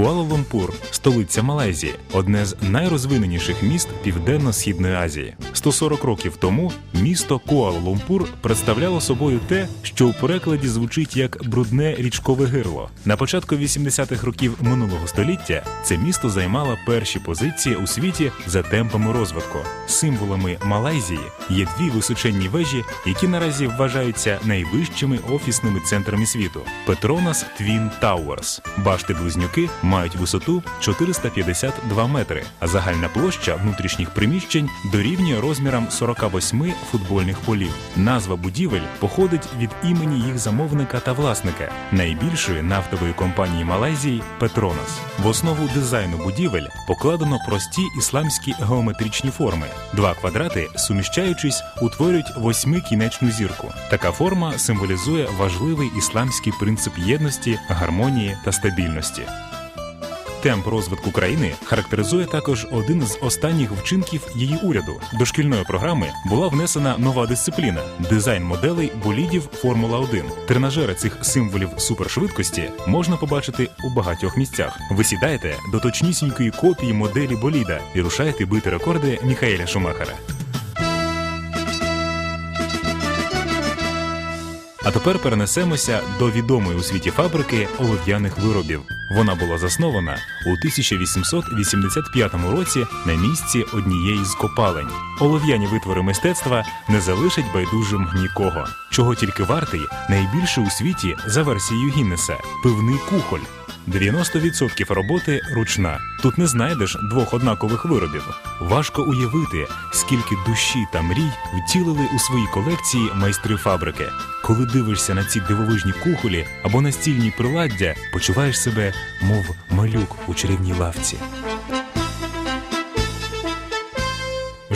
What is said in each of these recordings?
Куала-Лумпур, столиця Малайзії, одне з найрозвиненіших міст Південно-Східної Азії. 140 років тому місто Куала-Лумпур представляло собою те, що у перекладі звучить як брудне річкове гирло. На початку 80-х років минулого століття це місто займало перші позиції у світі за темпами розвитку. Символами Малайзії є дві височенні вежі, які наразі вважаються найвищими офісними центрами світу: Петронас Твін Тауерс. Башти близнюки мають висоту 452 метри, а загальна площа внутрішніх приміщень дорівнює розмірам 48 футбольних полів. Назва будівель походить від імені їх замовника та власника найбільшої нафтової компанії Малайзії Петронас. В основу дизайну будівель покладено прості ісламські геометричні форми. Два квадрати, суміщаючись, утворюють восьмикінечну зірку. Така форма символізує важливий ісламський принцип єдності, гармонії та стабільності. Темп розвитку країни характеризує також один з останніх вчинків її уряду. До шкільної програми була внесена нова дисципліна дизайн моделей болідів Формула 1 Тренажери цих символів супершвидкості можна побачити у багатьох місцях. Ви сідаєте до точнісінької копії моделі боліда і рушаєте бити рекорди Міхаеля Шумахера. А тепер перенесемося до відомої у світі фабрики олов'яних виробів. Вона була заснована у 1885 році на місці однієї з копалень. Олов'яні витвори мистецтва не залишать байдужим нікого. Чого тільки вартий найбільше у світі за версією Гіннеса пивний кухоль. 90% роботи ручна. Тут не знайдеш двох однакових виробів. Важко уявити, скільки душі та мрій втілили у свої колекції майстри фабрики. Коли дивишся на ці дивовижні кухолі або настільні приладдя, почуваєш себе, мов малюк у чарівній лавці.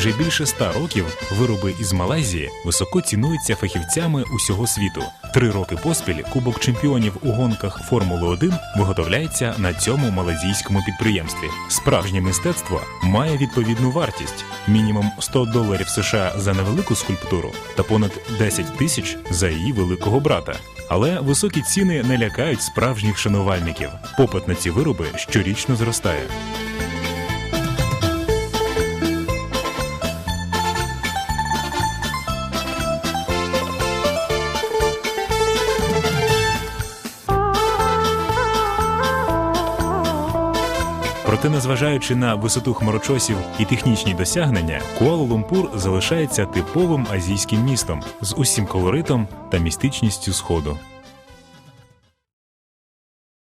Вже більше ста років вироби із Малайзії високо цінуються фахівцями усього світу. Три роки поспіль Кубок чемпіонів у гонках Формули 1 виготовляється на цьому малазійському підприємстві. Справжнє мистецтво має відповідну вартість: мінімум 100 доларів США за невелику скульптуру та понад 10 тисяч за її великого брата. Але високі ціни не лякають справжніх шанувальників. Попит на ці вироби щорічно зростає. Проте, незважаючи на висоту хмарочосів і технічні досягнення, Куала-Лумпур залишається типовим азійським містом з усім колоритом та містичністю сходу.